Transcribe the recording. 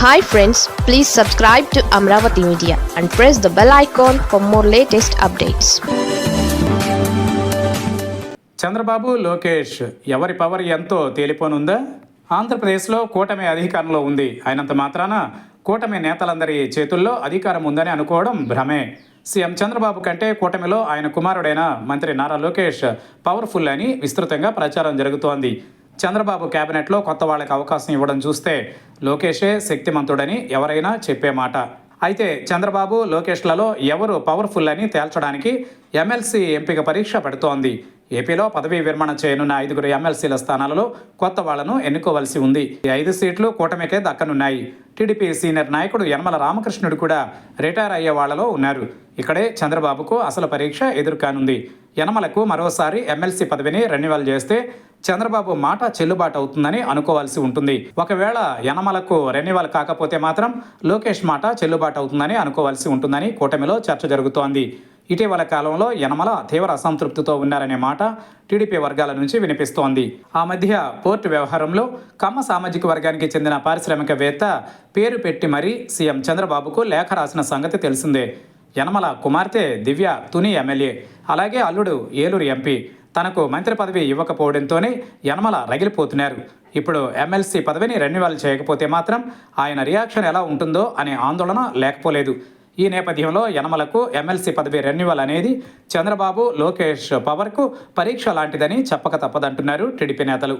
Hi friends please subscribe to Amaravati media and press the bell icon for more latest updates Chandrababu Lokesh ఎవరి power ఎంతో తేలిపోనుందా? ఆంధ్రప్రదేశ్లో కూటమి అధికారంలో ఉంది. అయినంత మాత్రాన కూటమి నేతలందరి చేతుల్లో అధికారం ఉందని అనుకోవడం భ్రమే. సీఎం చంద్రబాబు కంటే కూటమిలో ఆయన కుమారుడైన మంత్రి నారా లోకేష్ పవర్ఫుల్ అని విస్తృతంగా ప్రచారం జరుగుతోంది. చంద్రబాబు కేబినెట్లో కొత్త వాళ్ళకి అవకాశం ఇవ్వడం చూస్తే లోకేషే శక్తిమంతుడని ఎవరైనా చెప్పే మాట. అయితే చంద్రబాబు లోకేష్లలో ఎవరు పవర్ఫుల్ అని తేల్చడానికి ఎమ్మెల్సీ ఎంపిక పరీక్ష పెడుతోంది. ఏపీలో పదవీ విరమణ చేయనున్న ఐదుగురు ఎమ్మెల్సీల స్థానాలలో కొత్త వాళ్ళను ఎన్నుకోవలసి ఉంది. ఈ ఐదు సీట్లు కూటమికే దక్కనున్నాయి. టీడీపీ సీనియర్ నాయకుడు యనమల రామకృష్ణుడు కూడా రిటైర్ అయ్యే వాళ్ళలో ఉన్నారు. ఇక్కడే చంద్రబాబుకు అసలు పరీక్ష ఎదుర్కానుంది. యనమలకు మరోసారి ఎమ్మెల్సీ పదవిని రెన్యువల్ చేస్తే చంద్రబాబు మాట చెల్లుబాటు అవుతుందని అనుకోవాల్సి ఉంటుంది. ఒకవేళ యనమలకు రెన్యువల్ కాకపోతే మాత్రం లోకేష్ మాట చెల్లుబాటు అవుతుందని అనుకోవాల్సి ఉంటుందని కూటమిలో చర్చ జరుగుతోంది. ఇటీవల కాలంలో యనమల తీవ్ర అసంతృప్తితో ఉన్నారనే మాట టీడీపీ వర్గాల నుంచి వినిపిస్తోంది. ఆ మధ్య పోర్టు వ్యవహారంలో కమ్మ సామాజిక వర్గానికి చెందిన పారిశ్రామికవేత్త పేరు పెట్టి మరీ సీఎం చంద్రబాబుకు లేఖ రాసిన సంగతి తెలిసిందే. యనమల కుమార్తె దివ్య తుని ఎమ్మెల్యే అలాగే అల్లుడు ఏలూరు ఎంపీ. తనకు మంత్రి పదవి ఇవ్వకపోవడంతోనే యనమల రగిలిపోతున్నారు. ఇప్పుడు ఎమ్మెల్సీ పదవిని రెన్యువల్ చేయకపోతే మాత్రం ఆయన రియాక్షన్ ఎలా ఉంటుందో అనే ఆందోళన లేకపోలేదు. ఈ నేపథ్యంలో యనమలకు ఎమ్మెల్సీ పదవి రెన్యువల్ అనేది చంద్రబాబు లోకేష్ పవర్కు పరీక్ష లాంటిదని చెప్పక తప్పదంటున్నారు టీడీపీ నేతలు.